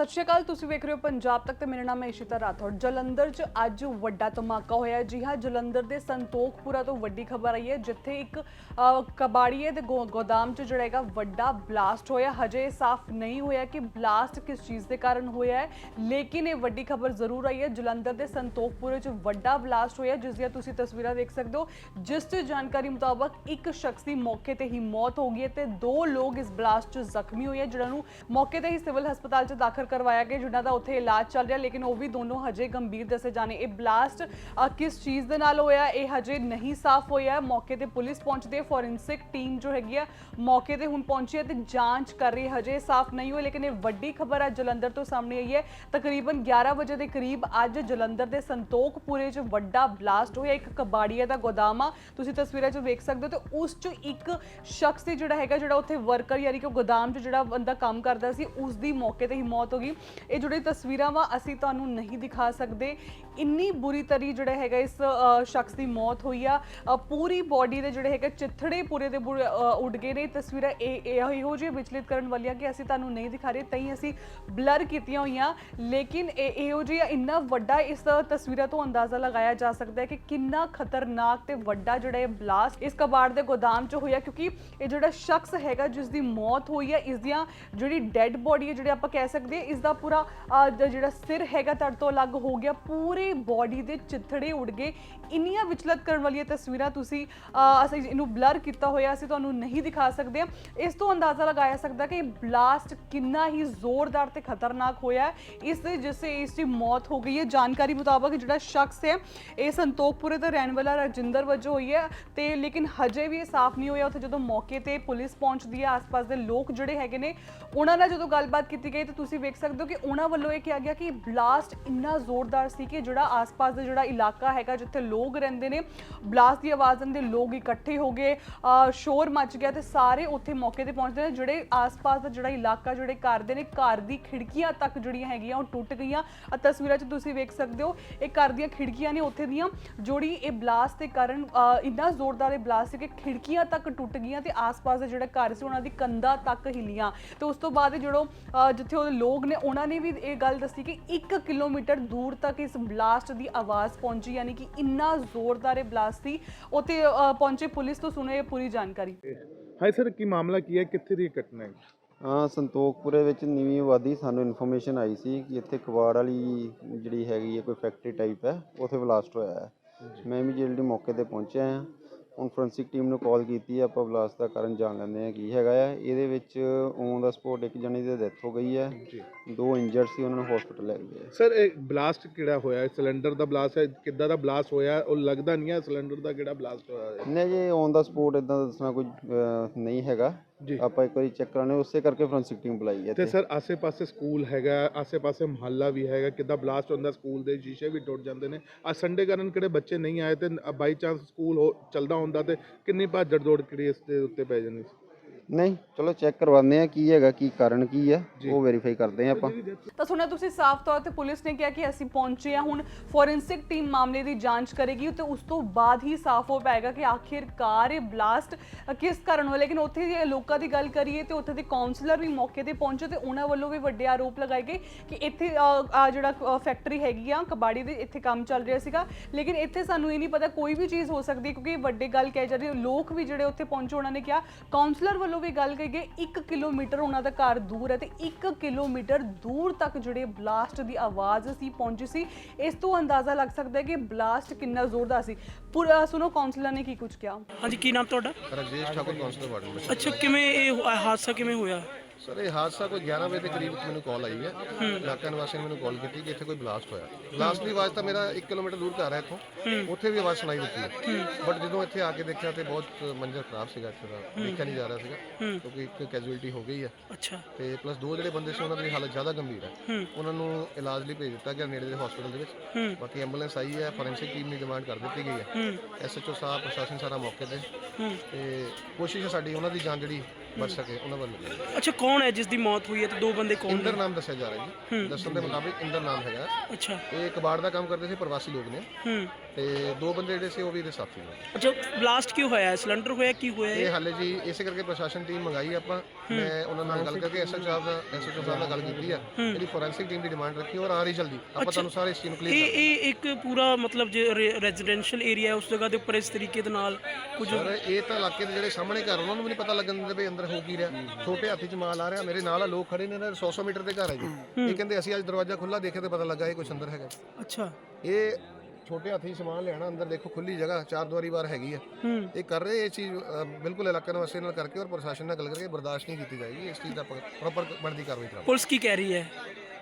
ਸਤਿ ਸ਼੍ਰੀ ਅਕਾਲ, ਤੁਸੀਂ ਵੇਖ ਰਹੇ ਹੋ ਪੰਜਾਬ ਤੱਕ ਤੇ ਮੇਰਾ ਨਾਮ ਹੈ ਇਸ਼ਿਤਾ ਰਾਠੌਰ ਜਲੰਧਰ 'ਚ ਅੱਜ ਵੱਡਾ ਧਮਾਕਾ ਹੋਇਆ ਜੀ ਹਾਂ, ਜਲੰਧਰ ਦੇ ਸੰਤੋਖਪੁਰਾ ਤੋਂ ਵੱਡੀ ਖਬਰ ਆਈ ਹੈ, ਜਿੱਥੇ ਇੱਕ ਕਬਾੜੀਏ ਦੇ ਗੋ- ਗੋਦਾਮ 'ਚ ਜਿਹੜਾ ਹੈਗਾ ਵੱਡਾ ਬਲਾਸਟ ਹੋਇਆ। ਹਜੇ ਇਹ ਸਾਫ਼ ਨਹੀਂ ਹੋਇਆ ਕਿ ਬਲਾਸਟ ਕਿਸ ਚੀਜ਼ ਦੇ ਕਾਰਨ ਹੋਇਆ ਹੈ, ਲੇਕਿਨ ਇਹ ਵੱਡੀ ਖਬਰ ਜ਼ਰੂਰ ਆਈ ਹੈ। ਜਲੰਧਰ ਦੇ ਸੰਤੋਖਪੁਰੇ 'ਚ ਵੱਡਾ ਬਲਾਸਟ ਹੋਇਆ, ਜਿਸ ਦੀਆਂ ਤੁਸੀਂ ਤਸਵੀਰਾਂ ਦੇਖ ਸਕਦੇ ਹੋ। ਜਿਸ 'ਚ ਜਾਣਕਾਰੀ ਮੁਤਾਬਕ ਇੱਕ ਸ਼ਖਸ ਦੀ ਮੌਕੇ ਤੇ ਹੀ ਮੌਤ ਹੋ ਗਈ ਹੈ ਤੇ ਦੋ ਲੋਕ ਇਸ ਬਲਾਸਟ 'ਚ ਜ਼ਖਮੀ ਹੋਏ ਹੈ, ਜਿਨ੍ਹਾਂ ਨੂੰ ਮੌਕੇ ਤੇ ਹੀ ਸਿਵਲ ਹਸਪਤਾਲ 'ਚ ਦਾਖਲ ਕਰਵਾਇਆ ਗਿਆ ਜਿਨ੍ਹਾਂ ਦਾ ਉੱਥੇ ਇਲਾਜ ਚੱਲ ਰਿਹਾ, ਲੇਕਿਨ ਉਹ ਵੀ ਦੋਨੋਂ ਹਜੇ ਗੰਭੀਰ ਦੱਸੇ ਜਾਣੇ। ਇਹ ਬਲਾਸਟ ਕਿਸ ਚੀਜ਼ ਦੇ ਨਾਲ ਹੋਇਆ, ਇਹ ਹਜੇ ਨਹੀਂ ਸਾਫ਼ ਹੋਇਆ। ਮੌਕੇ ਤੇ ਪੁਲਿਸ ਪਹੁੰਚਦੀ ਹੈ, ਫੋਰੈਂਸਿਕ ਟੀਮ ਜੋ ਹੈਗੀ ਆ, ਮੌਕੇ ਤੇ ਹੁਣ ਪਹੁੰਚੀ ਹੈ ਤੇ ਜਾਂਚ ਕਰ ਰਹੀ ਹਜੇ ਸਾਫ਼ ਨਹੀਂ ਹੋਈ, ਲੇਕਿਨ ਇਹ ਵੱਡੀ ਖਬਰ ਅੱਜ ਜਲੰਧਰ ਤੋਂ ਸਾਹਮਣੇ ਆਈ ਹੈ। ਤਕਰੀਬਨ 11 ਵਜੇ ਦੇ ਕਰੀਬ ਅੱਜ ਜਲੰਧਰ ਦੇ ਸੰਤੋਖਪੁਰੇ 'ਚ ਵੱਡਾ ਬਲਾਸਟ ਹੋਇਆ। ਇੱਕ ਕਬਾੜੀਆ ਦਾ ਗੋਦਾਮ ਆ, ਤੁਸੀਂ ਤਸਵੀਰਾਂ 'ਚ ਵੇਖ ਸਕਦੇ ਹੋ ਤੇ ਉਸ 'ਚ ਇੱਕ ਸ਼ਖਸ ਸੀ ਜਿਹੜਾ ਹੈਗਾ, ਜਿਹੜਾ ਉੱਥੇ ਵਰਕਰ ਯਾਨੀ ਕਿ ਉਹ ਗੋਦਾਮ 'ਚ ਜਿਹੜਾ ਬੰਦਾ ਕੰਮ ਕਰਦਾ ਸੀ, ਉਸ ਦੀ ਮੌਕੇ ਤੇ ਹੀ ਮੌਤ ਹੋ ਗਈ ਇਹ ਜਿਹੜੇ ਤਸਵੀਰਾਂ ਵਾ ਅਸੀਂ ਤੁਹਾਨੂੰ ਨਹੀਂ ਦਿਖਾ ਸਕਦੇ। ਇੰਨੀ ਬੁਰੀ ਤਰੀ ਜਿਹੜਾ ਹੈਗਾ ਇਸ ਅ, ਸ਼ਖਸ ਦੀ ਮੌਤ ਹੋਈ ਆ। ਅ, ਪੂਰੀ ਬਾਡੀ ਦੇ ਜਿਹੜੇ ਹੈਗੇ ਚਿੱਥੜੇ ਪੂਰੇ ਦੇ ਬੁਰ ਅ, ਉੱਡ ਗਏ ਨੇ। ਤਸਵੀਰਾਂ ਇਹ ਇਹ ਇਹੋ ਜਿਹੇ ਵਿਚਲਿਤ ਕਰਨ ਵਾਲੀਆਂ ਕਿ ਅਸੀਂ ਤੁਹਾਨੂੰ ਨਹੀਂ ਦਿਖਾ ਰਹੇ ਤਈ ਅਸੀਂ ਬਲਰ ਕੀਤੀਆਂ ਹੋਈਆਂ। ਲੇਕਿਨ ਇਹ ਇਹੋ ਜਿਹਾ ਇੰਨਾ ਵੱਡਾ ਇਸ ਤਸਵੀਰਾਂ ਤੋਂ ਅੰਦਾਜ਼ਾ ਲਗਾਇਆ ਜਾ ਸਕਦਾ ਹੈ ਕਿ ਕਿੰਨਾ ਖਤਰਨਾਕ ਤੇ ਵੱਡਾ ਜਿਹੜਾ ਇਹ ਬਲਾਸਟ ਇਸ ਕਬਾੜ ਦੇ ਗੋਦਾਮ 'ਚ ਹੋਇਆ। ਕਿਉਂਕਿ ਇਹ ਜਿਹੜਾ ਸ਼ਖਸ ਹੈਗਾ ਜਿਸ ਦੀ ਮੌਤ ਹੋਈ ਹੈ ਇਸ ਦੀਆਂ ਜਿਹੜੀ ਡੈੱਡ ਬੋਡੀ ਹੈ ਜਿਹੜੇ ਆਪਾਂ ਕਹਿ ਸਕਦੇ ਇਸ ਦਾ ਪੂਰਾ ਜਿਹੜਾ ਸਿਰ ਹੈਗਾ ਤੜ ਤੋਂ ਅਲੱਗ ਹੋ ਗਿਆ, ਪੂਰੇ ਬਾਡੀ ਦੇ ਚਿੱਥੜੇ ਉੱਡ ਗਏ। ਇੰਨੀਆਂ ਵਿਚਲਤ ਕਰਨ ਵਾਲੀਆਂ ਤਸਵੀਰਾਂ ਤੁਸੀਂ ਅਸੀਂ ਇਹਨੂੰ ਬਲਰ ਕੀਤਾ ਹੋਇਆ, ਅਸੀਂ ਤੁਹਾਨੂੰ ਨਹੀਂ ਦਿਖਾ ਸਕਦੇ। ਇਸ ਤੋਂ ਅੰਦਾਜ਼ਾ ਲਗਾਇਆ ਸਕਦਾ ਕਿ ਬਲਾਸਟ ਕਿੰਨਾ ਹੀ ਜ਼ੋਰਦਾਰ ਤੇ ਖਤਰਨਾਕ ਹੋਇਆ ਇਸ ਦੇ, ਜਿਸ ਇਸ ਦੀ ਮੌਤ ਹੋ ਗਈ ਹੈ। ਜਾਣਕਾਰੀ ਮੁਤਾਬਕ ਜਿਹੜਾ ਸ਼ਖਸ ਹੈ, ਇਹ ਸੰਤੋਖਪੁਰੇ ਦਾ ਰਹਿਣ ਵਾਲਾ ਰਾਜਿੰਦਰ ਵਜੋਂ ਹੋਈ ਹੈ। ਤੇ ਲੇਕਿਨ ਹਜੇ ਵੀ ਇਹ ਸਾਫ਼ ਨਹੀਂ ਹੋਇਆ। ਉੱਥੇ ਜਦੋਂ ਮੌਕੇ ਤੇ ਪੁਲਿਸ ਪਹੁੰਚਦੀ ਹੈ, ਆਸ-ਪਾਸ ਦੇ ਲੋਕ ਜਿਹੜੇ ਹੈਗੇ ਨੇ, ਉਹਨਾਂ ਨਾਲ ਜਦੋਂ ਗੱਲਬਾਤ ਕੀਤੀ ਗਈ, ਤਾਂ ਤੁਸੀਂ ਦੇਖ ਸਕਦੇ ਹੋ ਕਿ ਉਹਨਾਂ ਵੱਲੋਂ ਇਹ ਕਿਹਾ ਗਿਆ ਕਿ ਬਲਾਸਟ ਇੰਨਾ ਜ਼ੋਰਦਾਰ ਸੀ ਕਿ ਜਿਹੜਾ ਆਸ-ਪਾਸ ਦਾ ਜਿਹੜਾ ਇਲਾਕਾ ਹੈਗਾ ਜਿੱਥੇ ਲੋਕ ਰਹਿੰਦੇ ਨੇ, ਬਲਾਸਟ ਦੀ ਆਵਾਜ਼ ਦੇ ਲੋਕ ਇਕੱਠੇ ਹੋ ਗਏ ਸ਼ੋਰ ਮਚ ਗਿਆ ਤੇ ਸਾਰੇ ਉੱਥੇ ਮੌਕੇ ਤੇ ਪਹੁੰਚਦੇ ਨੇ, ਜਿਹੜੇ ਆਸ-ਪਾਸ ਦਾ ਜਿਹੜਾ ਇਲਾਕਾ, ਜਿਹੜੇ ਘਰ ਦੇ ਨੇ, ਘਰ ਦੀ ਖਿੜਕੀਆਂ ਤੱਕ ਜਿਹੜੀਆਂ ਹੈਗੀਆਂ ਉਹ ਟੁੱਟ ਗਈਆਂ। ਤਸਵੀਰਾਂ 'ਚ ਤੁਸੀਂ ਵੇਖ ਸਕਦੇ ਹੋ, ਇਹ ਘਰ ਦੀਆਂ ਖਿੜਕੀਆਂ ਨੇ ਉੱਥੇ ਦੀਆਂ ਜੋੜੀ ਇਹ ਬਲਾਸਟ ਦੇ ਕਾਰਨ ਇੰਨਾ ਜ਼ੋਰਦਾਰ ਇਹ ਬਲਾਸਟ ਸੀ ਕਿ ਖਿੜਕੀਆਂ ਤੱਕ ਟੁੱਟ ਗਈਆਂ ਤੇ ਆਸ-ਪਾਸ ਦਾ ਜਿਹੜਾ ਘਰ ਸੀ, ਉਹਨਾਂ ਦੀ ਕੰਧਾਂ ਤੱਕ ਹਿੱਲੀਆਂ। ਤੇ ਉਸ ਤੋਂ ਬਾਅਦ ਜਿਹੜੋ ਜਿੱਥੇ ਉਹ ਲੋਕ ਨੇ ਉਹਨਾਂ ਨੇ ਵੀ ਇਹ ਗੱਲ ਦੱਸੀ ਕਿ 1 ਕਿਲੋਮੀਟਰ ਦੂਰ ਤੱਕ ਇਸ ਬਲਾਸਟ ਦੀ ਆਵਾਜ਼ ਪਹੁੰਚੀ ਯਾਨੀ ਕਿ ਇੰਨਾ ਜ਼ੋਰਦਾਰ ਇਹ ਬਲਾਸਟ ਸੀ। ਉੱਥੇ ਅ, ਪਹੁੰਚੇ ਪੁਲਿਸ ਤੋਂ ਸੁਣੇ ਇਹ ਪੂਰੀ ਜਾਣਕਾਰੀ। ਹਾਈ ਸਰ ਕੀ ਮਾਮਲਾ ਕੀ ਹੈ? ਕਿੱਥੇ ਦੀ ਇਹ ਘਟਨਾ ਹੈ? ਹਾਂ ਸੰਤੋਖਪੁਰੇ ਵਿੱਚ ਨੀਵੀਂ ਆਬਾਦੀ ਸਾਨੂੰ ਇਨਫੋਰਮੇਸ਼ਨ ਆਈ ਸੀ ਕਿ ਇੱਥੇ ਕਬਾੜ ਵਾਲੀ ਜਿਹੜੀ ਹੈਗੀ ਹੈ ਕੋਈ ਫੈਕਟਰੀ ਟਾਈਪ ਹੈ ਉੱਥੇ ਬਲਾਸਟ ਹੋਇਆ ਹੈ। ਮੈਂ ਇਮੀਡੀਏਟਲੀ ਮੌਕੇ ਤੇ ਪਹੁੰਚਿਆ ਹਾਂ। ਹੁਣ ਫੋਰੈਂਸਿਕ ਟੀਮ ਨੂੰ ਕਾਲ ਕੀਤੀ ਹੈ ਆਪਾਂ ਬਲਾਸਟ ਦਾ ਕਾਰਨ ਜਾਣ ਲੈਂਦੇ ਹਾਂ ਕੀ ਹੈਗਾ ਹੈ ਇਹਦੇ ਵਿੱਚ ਔਨ ਦਾ ਸਪੋਟ ਇੱਕ ਜਣੇ ਦੀ ਡੈਥ ਹੋ ਗਈ ਹੈ। ਜੀ। ਦੋ ਇੰਜਰਡ ਸੀ ਉਹਨਾਂ ਨੂੰ ਹਸਪੀਟਲ ਲੈ ਗਏ ਸਰ ਇਹ ਬਲਾਸਟ ਕਿਹੜਾ ਹੋਇਆ? ਸਿਲੰਡਰ ਦਾ ਬਲਾਸਟ ਹੈ ਕਿੱਦਾਂ ਦਾ ਬਲਾਸਟ ਹੋਇਆ? ਉਹ ਲੱਗਦਾ ਨਹੀਂ ਹੈ ਸਿਲੰਡਰ ਦਾ ਕਿਹੜਾ ਬਲਾਸਟ ਹੋਇਆ ਹੈ ਨਹੀਂ ਜੀ ਔਨ ਦਾ ਸਪੋਟ ਇਦਾਂ ਦੱਸਣਾ ਕੋਈ ਅਹ, ਨਹੀਂ ਹੈਗਾ। ਜੀ। ਆਪਾਂ ਇੱਕ ਵਾਰੀ ਚੈੱਕ ਕਰਾਣੇ ਉਸੇ ਕਰਕੇ ਫੋਰੈਂਸਿਕ ਟੀਮ ਬੁਲਾਈ ਹੈ ਤੇ ਇੱਥੇ। ਸਰ ਆਸੇ-ਪਾਸੇ ਸਕੂਲ ਹੈਗਾ ਆਸੇ-ਪਾਸੇ ਮੁਹੱਲਾ ਵੀ ਹੈਗਾ ਕਿੱਦਾਂ ਬਲਾਸਟ ਹੁੰਦਾ ਸਕੂਲ ਦੇ ਸ਼ੀਸ਼ੇ ਵੀ ਟੁੱਟ ਜਾਂਦੇ ਨੇ। ਆ ਸੰਡੇ ਕਾਰਨ ਕਿਹੜੇ ਬੱਚੇ ਨਹੀਂ ਆਏ ਤੇ ਬਾਈ ਚਾਂਸ ਸਕੂਲ ਹੋ ਚੱਲਦਾ ਹੁੰਦਾ ਤੇ ਕਿੰਨੀ ਭਾਜੜ ਦੌੜ ਕਿਹੜੀ ਇਸ ਦੇ ਉੱਤੇ ਪੈ ਜਾਂਦੀ ਸੀ? ਨਹੀਂ ਚਲੋ ਚੈੱਕ ਕਰਵਾਉਂਦੇ ਆ ਕੀ ਹੈਗਾ ਕੀ ਕਾਰਨ ਕੀ ਹੈ ਉਹ ਵੈਰੀਫਾਈ ਕਰਦੇ ਆ ਆਪਾਂ। ਤਾਂ ਸੁਣਿਆ ਤੁਸੀਂ ਸਾਫ਼ ਤੌਰ ਤੇ ਪੁਲਿਸ ਨੇ ਕਿਹਾ ਕਿ ਅਸੀਂ ਪਹੁੰਚੇ ਹਾਂ ਹੁਣ ਫੋਰੈਂਸਿਕ ਟੀਮ ਮਾਮਲੇ ਦੀ ਜਾਂਚ ਕਰੇਗੀ ਤੇ ਉਸ ਤੋਂ ਬਾਅਦ ਹੀ ਸਾਫ਼ ਹੋ ਪਾਏਗਾ ਕਿ ਆਖਿਰਕਾਰ ਇਹ ਬਲਾਸਟ ਕਿਸ ਕਾਰਨ ਹੋਇਆ। ਲੇਕਿਨ ਉੱਥੇ ਜੇ ਲੋਕਾਂ ਦੀ ਗੱਲ ਕਰੀਏ ਤੇ ਉੱਥੇ ਦੇ ਕਾਉਂਸਲਰ ਵੀ ਮੌਕੇ ਤੇ ਪਹੁੰਚੇ ਤੇ ਉਹਨਾਂ ਵੱਲੋਂ ਵੀ ਵੱਡੇ ਆਰੋਪ ਲਗਾਏ ਗਏ ਕਿ ਇੱਥੇ ਆ ਜਿਹੜਾ ਫੈਕਟਰੀ ਹੈਗੀ ਆ ਕਬਾੜੀ ਦੀ ਇੱਥੇ ਕੰਮ ਚੱਲ ਰਿਹਾ ਸੀਗਾ। ਲੇਕਿਨ ਇੱਥੇ ਸਾਨੂੰ ਇਹ ਨਹੀਂ ਪਤਾ ਕੋਈ ਵੀ ਚੀਜ਼ ਹੋ ਸਕਦੀ ਕਿਉਂਕਿ ਵੱਡੀ ਗੱਲ ਕਹਿ ਜਾ ਰਹੀ ਹੈ ਲੋਕ ਵੀ ਜਿਹੜੇ ਉੱਥੇ ਪਹੁੰਚੇ ਉਹਨਾਂ ਨੇ ਕਿਹਾ ਕਾਉਂਸਲਰ ਵੱਲੋਂ ਵੀ ਗੱਲ ਕਹੀ ਗਈ 1 ਕਿਲੋਮੀਟਰ ਉਹਨਾਂ ਦਾ ਘਰ ਦੂਰ ਹੈ ਤੇ 1 ਕਿਲੋਮੀਟਰ ਦੂਰ ਤੱਕ ਜਿਹੜੇ ਬਲਾਸਟ ਦੀ ਆਵਾਜ਼ ਸੀ ਪਹੁੰਚੀ ਸੀ ਇਸ ਤੋਂ ਅੰਦਾਜ਼ਾ ਲੱਗ ਸਕਦਾ ਹੈ ਕਿ ਬਲਾਸਟ ਕਿੰਨਾ ਜ਼ੋਰਦਾਰ ਸੀ। ਪੂਰਾ ਸੁਣੋ ਕਾਉਂਸਲਰ ਨੇ ਕੀ ਕੁਝ ਕਿਹਾ? ਹਾਂਜੀ ਕੀ ਨਾਮ ਤੁਹਾਡਾ? ਰਾਜੇਸ਼ ਠਾਕੁਰ ਕਾਉਂਸਲਰ ਵਾਰਡ ਅੱਛਾ ਕਿਵੇਂ ਇਹ ਹੋ- ਹਾਦਸਾ ਕਿਵੇਂ ਹੋਇਆ? ਸਰ ਇਹ ਹਾਦਸਾ ਕੋਈ 11 ਵਜੇ ਦੇ ਕਰੀਬ ਮੈਨੂੰ ਕਾਲ ਆਈ ਹੈ। ਇਲਾਕਾ ਨਿਵਾਸੀ ਨੇ ਮੈਨੂੰ ਕਾਲ ਕੀਤੀ ਕਿ ਇੱਥੇ ਕੋਈ ਬਲਾਸਟ ਹੋਇਆ। ਬਲਾਸਟ ਦੀ ਆਵਾਜ਼ ਤਾਂ ਮੇਰਾ 1 ਕਿਲੋਮੀਟਰ ਦੂਰ ਘਰ ਹੈ ਇੱਥੋਂ। ਉੱਥੇ ਵੀ ਆਵਾਜ਼ ਸੁਣਾਈ ਦਿੱਤੀ ਬਟ ਜਦੋਂ ਇੱਥੇ ਆ ਕੇ ਦੇਖਿਆ ਤੇ ਬਹੁਤ ਮੰਜ਼ਰ ਖਰਾਬ ਸੀਗਾ ਇੱਥੇ ਦਾ। ਦੇਖਿਆ ਨਹੀਂ ਜਾ ਰਿਹਾ ਸੀਗਾ ਕਿਉਂਕਿ ਇੱਕ ਕੈਜੂਅਲਟੀ ਹੋ ਗਈ ਹੈ। ਅੱਛਾ। ਤੇ ਪਲੱਸ ਦੋ ਜਿਹੜੇ ਬੰਦੇ ਸੀ ਉਹਨਾਂ ਦੀ ਹਾਲਤ ਜ਼ਿਆਦਾ ਗੰਭੀਰ ਹੈ। ਉਹਨਾਂ ਨੂੰ ਇਲਾਜ ਲਈ ਭੇਜ ਦਿੱਤਾ ਗਿਆ ਨੇੜੇ ਦੇ ਹਸਪੀਟਲ ਦੇ ਵਿੱਚ। ਬਾਕੀ ਐਂਬੂਲੈਂਸ ਆਈ ਹੈ ਫੋਰੈਂਸਿਕ ਟੀਮ ਦੀ ਡਿਮਾਂਡ ਕਰ ਦਿੱਤੀ ਗਈ ਹੈ। ਐਸਐਚਓ ਸਾਹਿਬ ਪ੍ਰਸ਼ਾਸਨ ਸਾਰਾ ਮੌਕੇ ਤੇ। ਤੇ ਕੋਸ਼ਿਸ਼ ਹੈ ਸਾਡੀ ਉਹਨਾਂ ਦੀ ਜਾਨ ਜਿਹੜੀ ਬਚ ਸਕੇ ਉਹਨਾਂ ਵੱਲ ਲੱਗਿਆ ਅੱਛਾ ਕੌਣ ਹੈ ਜਿਸ ਦੀ ਮੌਤ ਹੋਈ ਹੈ ਤੇ ਦੋ ਬੰਦੇ ਕੌਣ ਇੰਦਰ ਨੇ? ਨਾਮ ਦੱਸਿਆ ਜਾ ਰਿਹਾ ਜੀ। ਦੱਸਣ ਦੇ ਮੁਤਾਬਿਕ ਇੰਦਰ ਨਾਮ ਹੈਗਾ। ਅੱਛਾ। ਇਹ ਕਬਾੜ ਦਾ ਕੰਮ ਕਰਦੇ ਸੀ ਪ੍ਰਵਾਸੀ ਲੋਕ ਨੇ। ਹੂੰ। ਤੇ ਦੋ ਬੰਦੇ ਜਿਹੜੇ ਸੀ ਉਹ ਵੀ ਇਹਦੇ ਸਾਥੀ ਨੇ। ਅੱਛਾ ਬਲਾਸਟ ਕਿਉਂ ਹੋਇਆ? ਸਿਲੰਡਰ ਹੋਇਆ ਕੀ ਹੋਇਆ ਇਹ? ਇਹ ਹਾਲੇ ਜੀ ਇਸੇ ਕਰਕੇ ਪ੍ਰਸ਼ਾਸਨ ਟੀਮ ਮੰਗਾਈ ਆਪਾਂ। ਮੈਂ ਉਹਨਾਂ ਨਾਲ ਗੱਲ ਕਰਕੇ ਐਸਐਚ ਸਾਹਿਬ ਦਾ ਐਸਐਚ ਸਾਹਿਬ ਨਾਲ ਗੱਲ ਕੀਤੀ ਆ। ਇਹਦੀ ਫੋਰੈਂਸਿਕ ਟੀਮ ਦੀ ਡਿਮਾਂਡ ਰੱਖੀ ਔਰ ਆ ਰਹੀ ਜਲਦੀ। ਆਪਾਂ ਤੁਹਾਨੂੰ ਸਾਰੇ ਇਸ ਚੀਜ਼ ਨੂੰ ਇਹ ਕਲੀਅਰ ਇਹ ਇੱਕ ਪੂਰਾ ਮਤਲਬ ਜੇ ਰੈਜ਼ੀਡੈਂਸ਼ੀਅਲ ਏਰੀਆ ਹੈ ਉਸ ਜਗ੍ਹਾ ਦੇ ਉੱਪਰ ਇਸ ਤਰੀਕੇ ਦੇ ਨਾਲ ਕੁਝ ਸਰ ਇਹ ਤਾਂ ਇਲਾਕੇ ਦੇ ਜਿਹੜੇ ਸਾਹਮਣੇ ਘਰ ਉਹਨਾਂ ਨੂੰ ਵੀ ਨਹੀਂ ਪਤਾ ਲੱਗਣ ਦਿੰਦੇ ਵੀ ਅੰਦਰ ਹੋ ਕੀ ਰਿਹਾ? ਛੋਟੇ ਹਾਥੀ ਚ ਮਾਲ ਆ ਰਿਹਾ ਮੇਰੇ ਨਾਲ ਆ ਲੋਕ ਖੜੇ ਨੇ ਨਾ 100 100 ਮੀਟਰ ਦੇ ਘਰ ਹੈ ਜੀ। ਇਹ ਕਹਿੰਦੇ ਅਸੀਂ ਅੱਜ ਦਰਵਾਜ਼ਾ ਖੁੱਲਾ ਦੇਖੇ ਤੇ ਪਤਾ ਲੱਗਾ ਇਹ ਕੁਛ ਅੰਦਰ ਹੈਗਾ ਅੱਛਾ। ਇਹ ਛੋਟੇ ਹਾਥੀ ਸਮਾਨ ਲੈਣਾ ਅੰਦਰ ਦੇਖੋ ਖੁੱਲੀ ਜਗ੍ਹਾ ਚਾਰ ਦੁਆਰੀ ਬਾਰ ਹੈਗੀ ਆ। ਇਹ ਕਰ ਰਹੇ ਇਹ ਚੀਜ਼ ਅ, ਬਿਲਕੁਲ ਇਲਾਕਾ ਨਿਵਾਸੀਆਂ ਨਾਲ ਕਰਕੇ ਔਰ ਪ੍ਰਸ਼ਾਸਨ ਨਾਲ ਗੱਲ ਕਰਕੇ ਬਰਦਾਸ਼ਤ ਨਹੀਂ ਕੀਤੀ ਜਾਏਗੀ। ਇਸ ਚੀਜ਼ ਦਾ ਪ੍ਰੋਪਰ ਬਣਦੀ ਕਾਰਵਾਈ ਕਰਾਂਗੇ। ਪੁਲਿਸ ਕੀ ਕਹਿ ਰਹੀ ਹੈ?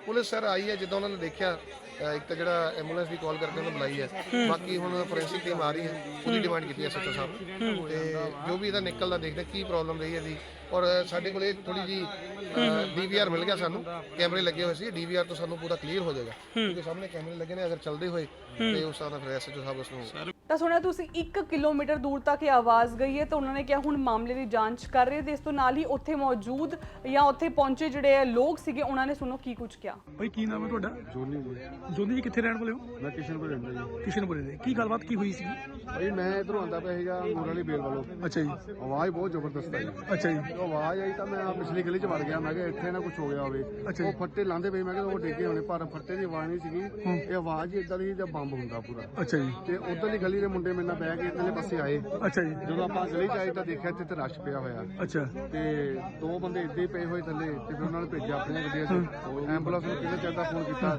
ਪੁਲਿਸ ਸਰ ਆਈ ਹੈ ਜਿੱਦਾਂ ਉਹਨਾਂ ਨੇ ਦੇਖਿਆ ਇੱਕ ਤਾਂ ਜਿਹੜਾ ਐਂਬੂਲੈਂਸ ਦੀ ਕਾਲ ਕਰਕੇ ਉਹਨੂੰ ਬੁਲਾਈ ਹੈ। ਬਾਕੀ ਹੁਣ ਫੋਰੈਂਸਿਕ ਟੀਮ ਆ ਰਹੀ ਹੈ। ਉਹਦੀ ਡਿਮਾਂਡ ਕੀਤੀ ਹੈ ਸੱਚਾ ਸਾਹਿਬ। ਤੇ ਜੋ ਵੀ ਇਹਦਾ ਨਿਕਲਦਾ ਦੇਖਦੇ ਕੀ ਪ੍ਰੋਬਲਮ ਰਹੀ ਹੈ ਇਹਦੀ। ਔਰ ਸਾਡੇ ਕੋਲ ਥੋੜੀ ਜੀ ਡੀਵੀਆਰ ਮਿਲ ਗਿਆ ਸਾਨੂੰ। ਕੈਮਰੇ ਲੱਗੇ ਹੋਏ ਸੀ ਡੀਵੀਆਰ ਤੋਂ ਸਾਨੂੰ ਪੂਰਾ ਕਲੀਅਰ ਹੋ ਜਾਏਗਾ। ਕਿਉਂਕਿ ਸਾਹਮਣੇ ਕੈਮਰੇ ਲੱਗੇ ਨੇ। ਅਗਰ ਚੱਲਦੇ ਹੋਏ ਤੇ ਉਸ ਨਾਲ ਫਿਰ ਐਸਐਚਓ ਸਾਹਿਬ ਉਸ ਨੂੰ ਤਾਂ ਸੁਣਿਆ ਤੁਸੀਂ 1 ਕਿਲੋਮੀਟਰ ਦੂਰ ਤੱਕ ਇਹ ਆਵਾਜ਼ ਗਈ ਹੈ ਤਾਂ ਉਹਨਾਂ ਨੇ ਕਿਹਾ ਹੁਣ ਮਾਮਲੇ ਦੀ ਜਾਂਚ ਕਰ ਰਹੇ ਤੇ ਇਸ ਤੋਂ ਨਾਲ ਹੀ ਉੱਥੇ ਮੌਜੂਦ ਜਾਂ ਉੱਥੇ ਪਹੁੰਚੇ ਜਿਹੜੇ ਲੋਕ ਸੀਗੇ ਉਹਨਾਂ ਨੇ ਸੁਣੋ ਕੀ ਕੁਝ ਕਿਹਾ। ਭਾਈ ਕੀ ਨਾਮ ਹੈ ਤੁਹਾਡਾ? ਜੋਨੀ ਜੀ। ਜੋਨੀ ਜੀ ਕਿੱਥੇ ਰਹਿਣ ਵਾਲੇ ਹੋ? ਮੈਂ ਕਿਸ਼ਨਪੁਰ ਰਹਿੰਦਾ ਜੀ। ਕਿਸ਼ਨਪੁਰੇ ਦੇ। ਕੀ ਗੱਲਬਾਤ ਕੀ ਹੋਈ ਸੀ ਭਾਈ ਮੈਂ ਇਧਰੋਂ ਆਂਦਾ ਪਿਆ ਸੀਗਾ ਅੰਗੂਰ ਵਾਲੀ ਬੇਲ ਵੱਲੋਂ। ਅੱਛਾ ਜੀ। ਆਵਾਜ਼ ਬਹੁਤ ਜ਼ਬਰਦਸਤ ਆਈ। ਅੱਛਾ ਜੀ। ਉਹ ਆਵਾਜ਼ ਆਈ ਤਾਂ ਮੈਂ ਪਿਛਲੀ ਗਲੀ 'ਚ ਵੜ ਗਿਆ ਮੈਂ ਕਿਹਾ ਇੱਥੇ ਨਾ ਕੁਝ ਹੋ ਗਿਆ ਹੋਵੇ। ਅੱਛਾ ਉਹ ਫੱਟੇ ਲਾਂਦੇ ਪਏ ਮੈਂ ਕਿਹਾ ਉਹ ਡਿੱਗੇ ਹੋਣੇ ਪਰ ਫੱਟੇ ਦੀ ਆਵਾਜ਼ ਨਹੀਂ ਸੀਗੀ। ਇਹ ਆਵਾਜ਼ ਇਦਾਂ ਦੀ ਜਿਹਾ ਬੰਬ ਹੁੰਦਾ ਪੂਰਾ। ਅੱਛਾ ਜੀ। ਤੇ ਉਧਰ ਦੀ ਗਲੀ ਦੇ ਮੁੰਡੇ ਮੇਰੇ ਨਾਲ ਬਹਿ ਕੇ ਇਧਰਲੇ ਪਾਸੇ ਆਏ। ਅੱਛਾ ਜੀ। ਜਦੋਂ ਆਪਾਂ ਗਲੀ 'ਚ ਆਏ ਤਾਂ ਦੇਖਿਆ ਇੱਥੇ ਤੇ ਰਸ਼ ਪਿਆ ਹੋਇਆ। ਅੱਛਾ। ਤੇ ਦੋ ਬੰਦੇ ਇੱਦਾਂ ਹੀ ਪਏ ਹੋਏ ਥੱਲੇ ਤੇ ਫਿਰ ਉਹਨਾਂ ਨੇ ਭੇਜਿਆ ਆਪਣੀਆਂ ਗੱਡੀਆਂ 'ਚ। ਐਂਬੂਲੈਂਸ ਨੂੰ ਕਿਹਨੇ ਚਾਹੀਦਾ ਫੋਨ ਕੀਤਾ?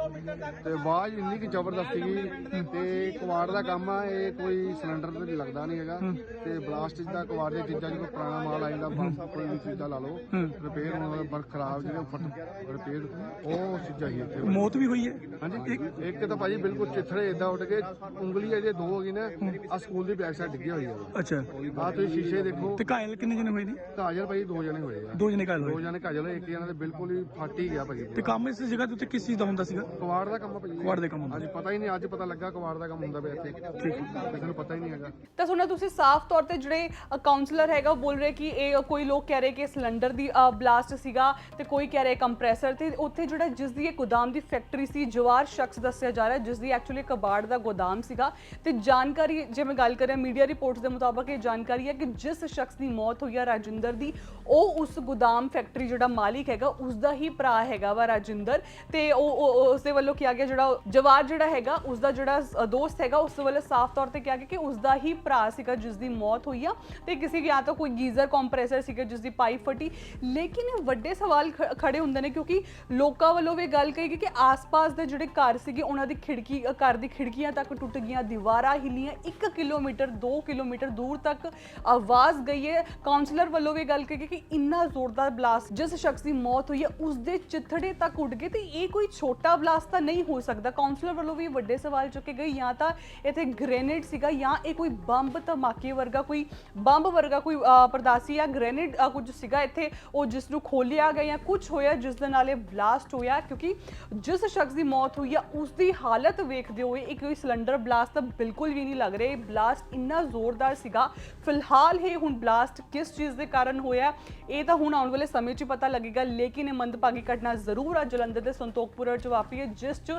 ਤੇ ਆਵਾਜ਼ ਇੰਨੀ ਕਿ ਜ਼ਬਰਦਸਤ ਸੀਗੀ ਤੇ ਕਵਾੜ ਦਾ ਕੰਮ ਆ ਇਹ ਕੋਈ ਸਿਲੰਡਰ ਤੇ ਲੱਗਦਾ ਨਹੀਂ ਹੈਗਾ। ਤੇ ਬਲਾਸਟ ਦਾ ਕਵਾੜ ਦੀਆਂ ਚੀਜ਼ਾਂ ਜਿਵੇਂ ਪੁਰਾਣਾ ਮਾਲ ਆ ਜਾਂਦਾ ਬੰਬ ਕੋਈ ਵੀ ਚੀਜ਼ਾਂ ਲਾ ਲਓ। ਰਿਪੇਅਰ ਹੋਣ ਵਾਲਾ ਬਰਕ ਖਰਾਬ ਜਿਹੜੇ ਫਟ ਰਿਪੇਅਰ ਉਹ ਚੀਜ਼ਾਂ ਹੀ ਇੱਥੇ ਮੌਤ ਵੀ ਹੋਈ ਹੈ? ਹਾਂਜੀ। ਇੱਕ ਇੱਕ ਤਾਂ ਭਾਜੀ ਬਿਲਕੁਲ ਚਿੱਥੜੇ ਇਦਾਂ ਉੱਡ ਕੇ ਉਂਗਲੀ ਇਹਦੇ ਦੋ ਹੋ ਗਈ ਨਾ ਆ ਸਕੂਲ ਦੀ ਬੈਕ ਸਾਈਡ ਡਿੱਗੀ ਹੋਈ ਆ ਅੱਛਾ। ਆ ਤੁਸੀਂ ਸ਼ੀਸ਼ੇ ਦੇਖੋ। ਤੇ ਘਾਇਲ ਕਿੰਨੇ ਜਣੇ ਹੋਏ ਨੇ? ਕਾਜਲ ਭਾਈ ਦੋ ਜਣੇ ਹੋਏ ਆ। ਦੋ ਜਣੇ ਘਾਇਲ ਦੋ ਜਣੇ ਕਾਜਲ ਹੋਏ, ਇੱਕ ਜਣਾ ਤੇ ਬਿਲਕੁਲ ਹੀ ਫਟ ਹੀ ਗਿਆ ਭਾਜੀ ਤੇ ਕੰਮ ਇਸ ਜਗ੍ਹਾ ਦੇ ਉੱਤੇ ਕਿਸ ਚੀਜ਼ ਦਾ ਹੁੰਦਾ ਸੀਗਾ? ਕਵਾੜ ਦਾ ਕੰਮ ਭਾਜੀ ਕਵਾੜ ਦੇ ਕੰਮ ਹੁੰਦਾ। ਅੱਜ ਪਤਾ ਹੀ ਨਹੀਂ ਅੱਜ ਪਤਾ ਲੱਗਾ ਕਵਾੜ ਦਾ ਕੰਮ ਹੁੰਦਾ ਪਿਆ ਇੱਥੇ। ਠੀਕ ਕਿਸੇ ਨੂੰ ਪਤਾ ਹੀ ਨਹੀਂ ਹੈਗਾ। ਤਾਂ ਸੁਣਿਆ ਤੁਸੀਂ ਸਾਫ਼ ਤੌਰ ਤੇ ਜਿਹੜੇ ਕਾਉਂਸਲਰ ਹੈਗਾ ਉਹ ਬੋਲ ਰਹੇ ਕਿ ਇਹ ਕੋਈ ਲੋਕ ਕਹਿ ਰਹੇ ਕਿ ਸਿਲੰਡਰ ਦੀ ਬਲਾਸਟ ਸੀਗਾ ਤੇ ਕੋਈ ਕਹਿ ਰਿਹਾ ਕੰਪਰੈਸਰ ਤੇ ਉੱਥੇ ਜਿਹੜਾ ਜਿਸ ਦੀ ਇਹ ਗੋਦਾਮ ਦੀ ਫੈਕਟਰੀ ਸੀ ਜਵਾਰ ਸ਼ਖਸ ਦੱਸਿਆ ਜਾ ਰਿਹਾ ਜਿਸ ਦੀ ਐਕਚੁਅਲੀ ਕਬਾੜ ਦਾ ਗੋਦਾਮ ਸੀਗਾ। ਤੇ ਜਾਣਕਾਰੀ ਜੇ ਮੈਂ ਗੱਲ ਕਰਾਂ ਮੀਡੀਆ ਰਿਪੋਰਟਸ ਦੇ ਮੁਤਾਬਕ ਇਹ ਜਾਣਕਾਰੀ ਹੈ ਕਿ ਜਿਸ ਸ਼ਖਸ ਦੀ ਮੌਤ ਹੋਈ ਹੈ ਰਾਜਿੰਦਰ ਦੀ ਉਹ ਉਸ ਗੋਦਾਮ ਫੈਕਟਰੀ ਜਿਹੜਾ ਮਾਲਿਕ ਹੈਗਾ ਉਸ ਦਾ ਹੀ ਭਰਾ ਹੈਗਾ ਵਾ ਰਾਜਿੰਦਰ ਤੇ ਉਹ- ਉਸ ਦੇ ਵੱਲੋਂ ਕਿਹਾ ਗਿਆ ਜਿਹੜਾ ਜਵਾਰ ਜਿਹੜਾ ਹੈਗਾ ਉਸ ਦਾ ਜਿਹੜਾ ਦੋਸਤ ਹੈਗਾ ਉਸ ਵੱਲੋਂ ਸਾਫ਼ ਤੌਰ ਤੇ ਕਿਹਾ ਗਿਆ ਕਿ ਉਸ ਦਾ ਹੀ ਭਰਾ ਸੀਗਾ ਜਿਸ ਦੀ ਮੌਤ ਹੋਈ ਆ ਤੇ ਕਿਸੇ ਜਾਂ ਤਾਂ ਕੋਈ ਗੀਜ਼ਰ ਕੰਪਰੈਸਰ ਸੀਗਾ ਜਿਸ ਦੀ ਪਾਈਪ ਫਟੀ। ਲੇਕਿਨ ਇਹ ਵੱਡੇ ਸਵਾਲ ਖੜੇ ਹੁੰਦੇ ਨੇ ਕਿਉਂਕਿ ਲੋਕਾਂ ਵੱਲੋਂ ਵੀ ਗੱਲ ਕਹੀ ਗਈ ਕਿ ਆਸ-ਪਾਸ ਦੇ ਜਿਹੜੇ ਘਰ ਸੀਗੇ, ਉਹਨਾਂ ਦੀ ਖਿੜਕੀ ਘਰ ਦੀ ਖਿੜਕੀਆਂ ਤੱਕ ਟੁੱਟ ਗਈਆਂ, ਦੀਵਾਰਾਂ ਹਿੱਲੀਆਂ 1 ਕਿਲੋਮੀਟਰ 2 ਕਿਲੋਮੀਟਰ ਦੂਰ ਤੱਕ ਆਵਾਜ਼ ਗਈ ਹੈ। ਕਾਉਂਸਲਰ ਵੱਲੋਂ ਵੀ ਗੱਲ ਕਹੀ ਗਈ ਕਿ ਇੰਨਾ ਜ਼ੋਰਦਾਰ ਬਲਾਸਟ, ਜਿਸ ਸ਼ਖਸ ਦੀ ਮੌਤ ਹੋਈ ਹੈ ਉਸ ਦੇ ਚਿੱਥੜੇ ਤੱਕ ਉੱਡ ਗਏ ਤੇ ਇਹ ਕੋਈ ਛੋਟਾ ਬਲਾਸਟ ਤਾਂ ਨਹੀਂ ਹੋ ਸਕਦਾ। ਕਾਉਂਸਲਰ ਵੱਲੋਂ ਵੀ ਵੱਡੇ ਸਵਾਲ ਚੁੱਕੇ ਗਏ। ਜਾਂ ਤਾਂ ਇੱਥੇ ਗ੍ਰੇਨੇਡ ਸੀਗਾ ਜਾਂ ਇਹ ਕੋਈ ਬੰਬ ਧਮਾਕੇ ਵਰਗਾ ਕੋਈ ਬੰਬ ਵਰਗਾ ਕੋਈ ਅ, ਪਰਦਾਸੀ ਜਾਂ ਗ੍ਰੇਨੇਡ ਕੁਝ ਸੀਗਾ ਇੱਥੇ। ਉਹ ਜਿਸ ਨੂੰ ਖੋਲਿਆ ਗਿਆ ਜਾਂ ਕੁਝ ਹੋਇਆ ਜਿਸ ਦੇ ਨਾਲ ਇਹ ਬਲਾਸਟ ਹੋਇਆ। ਕਿਉਂਕਿ ਜਿਸ ਸ਼ਖਸ ਦੀ ਮੌਤ ਹੋਈ ਆ ਉਸ ਦੀ ਹਾਲਤ ਵੇਖਦੇ ਹੋਏ ਇਹ ਕੋਈ ਸਿਲੰਡਰ ਬਲਾਸਟ ਤਾਂ ਬਿਲਕੁਲ ਵੀ ਨਹੀਂ ਲੱਗ ਰਿਹਾ। ਇਹ ਬਲਾਸਟ ਇੰਨਾ ਜ਼ੋਰਦਾਰ ਸੀਗਾ। ਫਿਲਹਾਲ ਇਹ ਹੁਣ ਬਲਾਸਟ ਕਿਸ ਚੀਜ਼ ਦੇ ਕਾਰਨ ਹੋਇਆ ਇਹ ਤਾਂ ਹੁਣ ਆਉਣ ਵਾਲੇ ਸਮੇਂ 'ਚ ਪਤਾ ਲੱਗੇਗਾ। ਲੇਕਿਨ ਇਹ ਮੰਦਭਾਗੀ ਘਟਨਾ ਜ਼ਰੂਰ ਆ ਜਲੰਧਰ ਦੇ ਸੰਤੋਖਪੁਰ 'ਚ ਵਾਪਰੀ ਹੈ, ਜਿਸ 'ਚ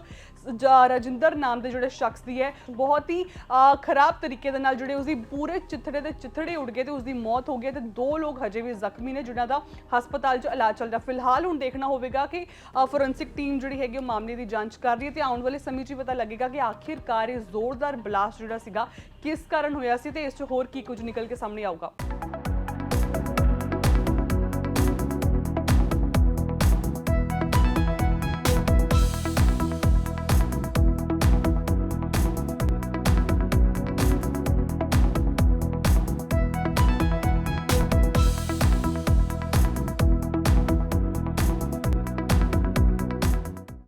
ਜ- ਰਜਿੰਦਰ ਨਾਮ ਦੇ ਜਿਹੜੇ ਸ਼ਖਸ ਦੀ ਹੈ, ਬਹੁਤ ਹੀ ਖਰਾਬ ਤਰੀਕੇ ਦੇ ਨਾਲ ਜਿਹੜੇ ਉਸਦੀ ਪੂਰੇ ਚਿੱਥੜੇ ਦੇ ਚਿੱਥੜੇ ਉੱਡ ਗਏ ਤੇ ਉਸਦੀ ਮੌਤ ਹੋ ਗਈ ਤੇ ਦੋ ਲੋਕ ਹਜੇ ਵੀ ਜ਼ਖਮੀ ਨੇ, ਜਿਨ੍ਹਾਂ ਦਾ ਹਸਪਤਾਲ 'ਚ ਇਲਾਜ ਚੱਲ ਰਿਹਾ ਫਿਲਹਾਲ ਹੁਣ ਦੇਖਣਾ ਹੋਵੇਗਾ ਕਿ ਫੋਰੈਂਸਿਕ ਟੀਮ ਜਿਹੜੀ ਹੈਗੀ ਉਹ ਮਾਮਲੇ ਦੀ ਜਾਂਚ ਕਰ ਰਹੀ ਹੈ ਤੇ ਆਉਣ ਵਾਲੇ ਸਮੇਂ 'ਚ ਹੀ ਪਤਾ ਲੱਗੇਗਾ ਕਿ ਆਖਿਰਕਾਰ ਇਹ ਜ਼ੋਰਦਾਰ ਬਲਾਸਟ ਜਿਹੜਾ ਸੀਗਾ, ਕਿਸ ਕਾਰਨ ਹੋਇਆ ਸੀ ਤੇ ਇਸ 'ਚ ਹੋਰ ਕੀ ਕੁਝ ਨਿਕਲ ਕੇ ਸਾਹਮਣੇ ਆਊਗਾ।